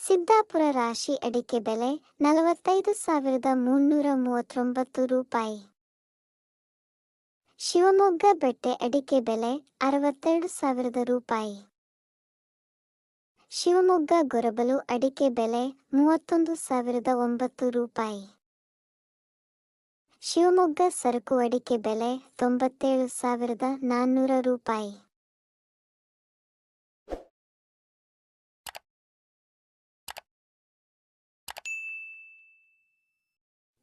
ಸಿದ್ದಾಪುರ ರಾಶಿ ಅಡಿಕೆ ಬೆಲೆ ನಲವತ್ತೈದು ಸಾವಿರದ ಮುನ್ನೂರ ಮೂವತ್ತೊಂಬತ್ತು ರೂಪಾಯಿ. ಶಿವಮೊಗ್ಗ ಬೆಟ್ಟೆ ಅಡಿಕೆ ಬೆಲೆ ಅರವತ್ತೆರಡು ಸಾವಿರದ ರೂಪಾಯಿ. ಶಿವಮೊಗ್ಗ ಗೊರಬಲು ಅಡಿಕೆ ಬೆಲೆ ಮೂವತ್ತೊಂದು ಸಾವಿರದ ಒಂಬತ್ತು ರೂಪಾಯಿ. ಶಿವಮೊಗ್ಗ ಸರಕು ಅಡಿಕೆ ಬೆಲೆ ತೊಂಬತ್ತೇಳು ಸಾವಿರದ ನಾನ್ನೂರ ರೂಪಾಯಿ.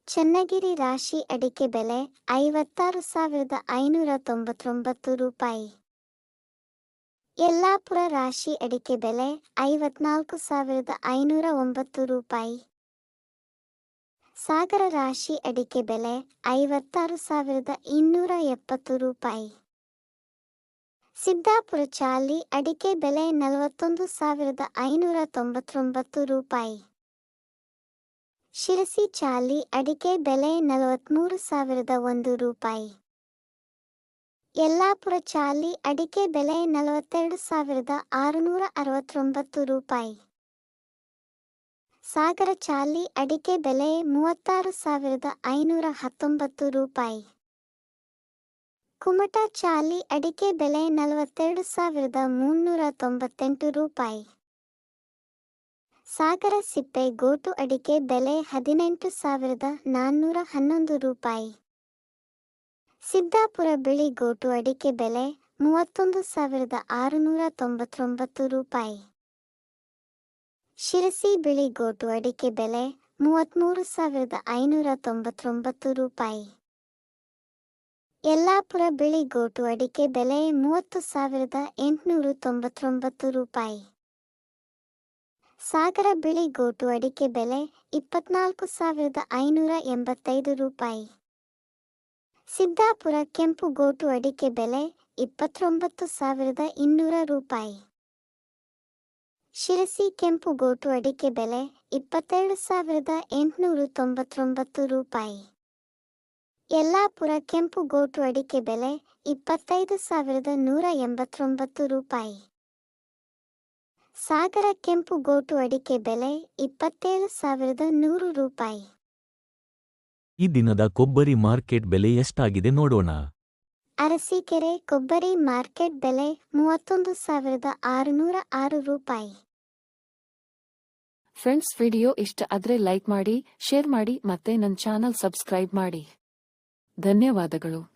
ಚನ್ನಗಿರಿ ರಾಶಿ ಅಡಿಕೆ ಬೆಲೆ ಐವತ್ತಾರು ಸಾವಿರದ ಐನೂರ ತೊಂಬತ್ತೊಂಬತ್ತು ರೂಪಾಯಿ. ಯಲ್ಲಾಪುರ ರಾಶಿ ಅಡಿಕೆ ಬೆಲೆ ಐವತ್ನಾಲ್ಕು ಸಾವಿರದ ಐನೂರ ಒಂಬತ್ತು ರೂಪಾಯಿ. ಸಾಗರ ರಾಶಿ ಅಡಿಕೆ ಬೆಲೆ ಐವತ್ತಾರು ಸಾವಿರದ ಇನ್ನೂರ ಎಪ್ಪತ್ತು ರೂಪಾಯಿ. ಸಿದ್ದಾಪುರ ಚಾಲಿ ಅಡಿಕೆ ಬೆಲೆ ನಲವತ್ತೊಂದು ಸಾವಿರದ ಐನೂರ ತೊಂಬತ್ತೊಂಬತ್ತು ರೂಪಾಯಿ. ಶಿರಸಿ, ಚಾಲಿ, ಅಡಿಕೆ ಬೆಲೆ ನಲವತ್ಮೂರು ಸಾವಿರದ ಒಂದು ರೂಪಾಯಿ. ಯಲ್ಲಾಪುರ, ಚಾಲಿ, ಅಡಿಕೆ ಬೆಲೆ ನಲವತ್ತೆರಡು ಸಾವಿರದ ಆರುನೂರ ಅರವತ್ತೊಂಬತ್ತು ರೂಪಾಯಿ. ಸಾಗರ, ಚಾಲಿ, ಅಡಿಕೆ ಬೆಲೆ ಮೂವತ್ತಾರು ಸಾವಿರದ ಐನೂರ ಹತ್ತೊಂಬತ್ತು ರೂಪಾಯಿ. ಕುಮಟಾ, ಚಾಲಿ, ಅಡಿಕೆ ಬೆಲೆ ನಲವತ್ತೆರಡು ಸಾವಿರದ ಮುನ್ನೂರ ತೊಂಬತ್ತೆಂಟು ರೂಪಾಯಿ. ಸಾಗರ ಸಿಪ್ಪೆ ಗೋಟು ಅಡಿಕೆ ಬೆಲೆ ಹದಿನೆಂಟು ಸಾವಿರದ ನಾನ್ನೂರ ಹನ್ನೊಂದು ರೂಪಾಯಿ. ಸಿದ್ದಾಪುರ ಬಿಳಿ ಗೋಟು ಅಡಿಕೆ ಬೆಲೆ ಮೂವತ್ತೊಂದು ಸಾವಿರದ ಆರುನೂರ ತೊಂಬತ್ತೊಂಬತ್ತು ರೂಪಾಯಿ. ಶಿರಸಿ ಬಿಳಿ ಗೋಟು ಅಡಿಕೆ ಬೆಲೆ ಮೂವತ್ತ್ಮೂರು ಸಾವಿರದ ಐನೂರ ತೊಂಬತ್ತೊಂಬತ್ತು ರೂಪಾಯಿ. ಯಲ್ಲಾಪುರ ಬಿಳಿ ಗೋಟು ಅಡಿಕೆ ಬೆಲೆ ಮೂವತ್ತು ಸಾವಿರದ ಎಂಟುನೂರು ತೊಂಬತ್ತೊಂಬತ್ತು ರೂಪಾಯಿ. ಸಾಗರ ಬಿಳಿ ಗೋಟು ಅಡಿಕೆ ಬೆಲೆ ಇಪ್ಪತ್ನಾಲ್ಕು ಸಾವಿರದ ಐನೂರ ಎಂಬತ್ತೈದು ರೂಪಾಯಿ. ಸಿದ್ದಾಪುರ ಕೆಂಪು ಗೋಟು ಅಡಿಕೆ ಬೆಲೆ ಇಪ್ಪತ್ತೊಂಬತ್ತು ಸಾವಿರದ ಇನ್ನೂರ ರೂಪಾಯಿ. ಶಿರಸಿ ಕೆಂಪು ಗೋಟು ಅಡಿಕೆ ಬೆಲೆ ಇಪ್ಪತ್ತೆರಡು ಸಾವಿರದ ಎಂಟುನೂರು ತೊಂಬತ್ತೊಂಬತ್ತು ರೂಪಾಯಿ. ಯಲ್ಲಾಪುರ ಕೆಂಪು ಗೋಟು ಅಡಿಕೆ ಬೆಲೆ ಇಪ್ಪತ್ತೈದು ಸಾವಿರದ ನೂರ ಎಂಬತ್ತೊಂಬತ್ತು ರೂಪಾಯಿ. ಸಾಗರ ಕೆಂಪು ಗೋಟು ಅಡಿಕೆ ಬೆಲೆ ಇಪ್ಪತ್ತೇಳು ಸಾವಿರದ ನೂರು ರೂಪಾಯಿ. ಈ ದಿನದ ಕೊಬ್ಬರಿ ಮಾರ್ಕೆಟ್ ಬೆಲೆ ಎಷ್ಟಾಗಿದೆ ನೋಡೋಣ. ಅರಸೀಕೆರೆ ಕೊಬ್ಬರಿ ಮಾರ್ಕೆಟ್ ಬೆಲೆ ಮೂವತ್ತೊಂದು ಸಾವಿರದ ಆರುನೂರ ಆರು ರೂಪಾಯಿ. ಫ್ರೆಂಡ್ಸ್ ವಿಡಿಯೋ ಇಷ್ಟ ಆದ್ರೆ ಲೈಕ್ ಮಾಡಿ ಶೇರ್ ಮಾಡಿ ಮತ್ತೆ ನನ್ನ ಚಾನಲ್ ಸಬ್ಸ್ಕ್ರೈಬ್ ಮಾಡಿ. ಧನ್ಯವಾದಗಳು.